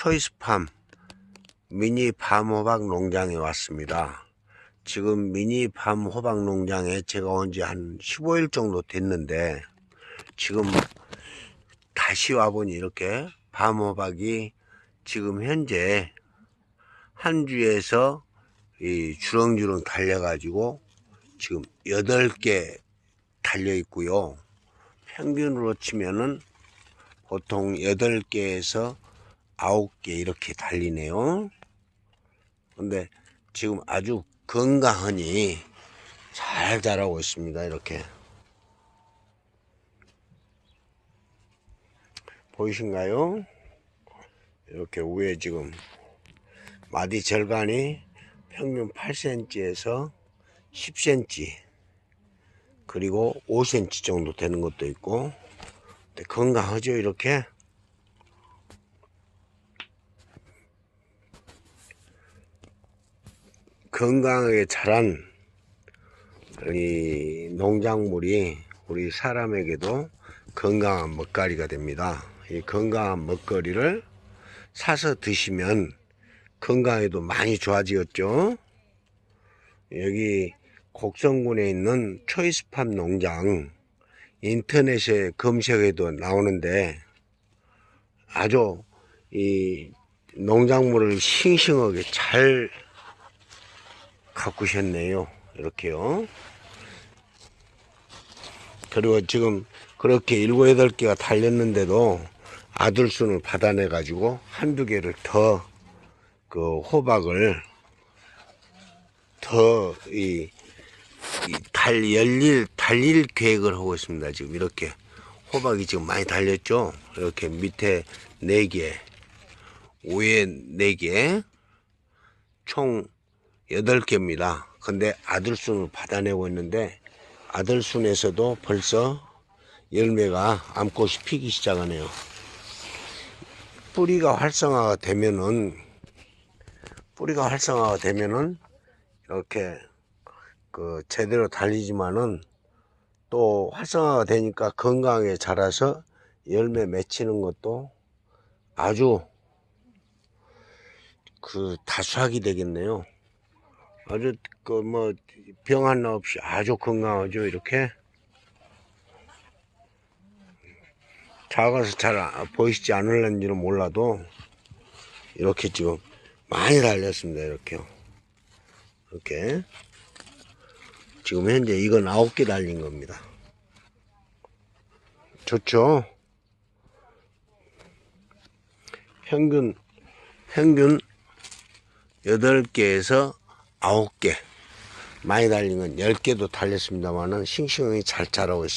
초이스팜 미니 밤 호박 농장에 왔습니다. 지금 미니 밤 호박 농장에 제가 온 지 한 15일 정도 됐는데 지금 다시 와보니 이렇게 밤 호박이 지금 현재 한 주에서 이 주렁주렁 달려가지고 지금 8개 달려 있고요. 평균으로 치면은 보통 8개에서 9개 이렇게 달리네요. 근데 지금 아주 건강하니 잘 자라고 있습니다. 이렇게. 보이신가요? 이렇게 위에 지금 마디 절간이 평균 8cm에서 10cm 그리고 5cm 정도 되는 것도 있고 건강하죠 이렇게 건강하게 자란 이 농작물이 우리 사람에게도 건강한 먹거리가 됩니다. 이 건강한 먹거리를 사서 드시면 건강에도 많이 좋아지겠죠. 여기 곡성군에 있는 초이스팜 농장 인터넷에 검색해도 나오는데 아주 이 농작물을 싱싱하게 잘 가꾸셨네요. 이렇게요. 그리고 지금 그렇게 일곱 여덟 개가 달렸는데도 아들순을 받아내 가지고 한두 개를 더 그 호박을 더이 달 열릴 달릴 계획을 하고 있습니다. 지금 이렇게 호박이 지금 많이 달렸죠. 이렇게 밑에 네 개, 위에 네 개, 총 여덟 개입니다. 근데 아들순을 받아내고 있는데 아들순에서도 벌써 열매가 암꽃이 피기 시작하네요. 뿌리가 활성화가 되면은 뿌리가 활성화가 되면은 이렇게 그 제대로 달리지만은 또 활성화가 되니까 건강하게 자라서 열매 맺히는 것도 아주 그 다수하게 되겠네요. 아주 그 뭐 병 하나 없이 아주 건강하죠 이렇게? 작아서 잘 아- 보이시지 않을는지는 몰라도 이렇게 지금 많이 달렸습니다 이렇게요. 이렇게. 지금 현재 이건 아홉 개 달린 겁니다. 좋죠? 평균 평균 8개에서 9개. 많이 달린 건 10개도 달렸습니다만은 싱싱하게 잘 자라고 있습니다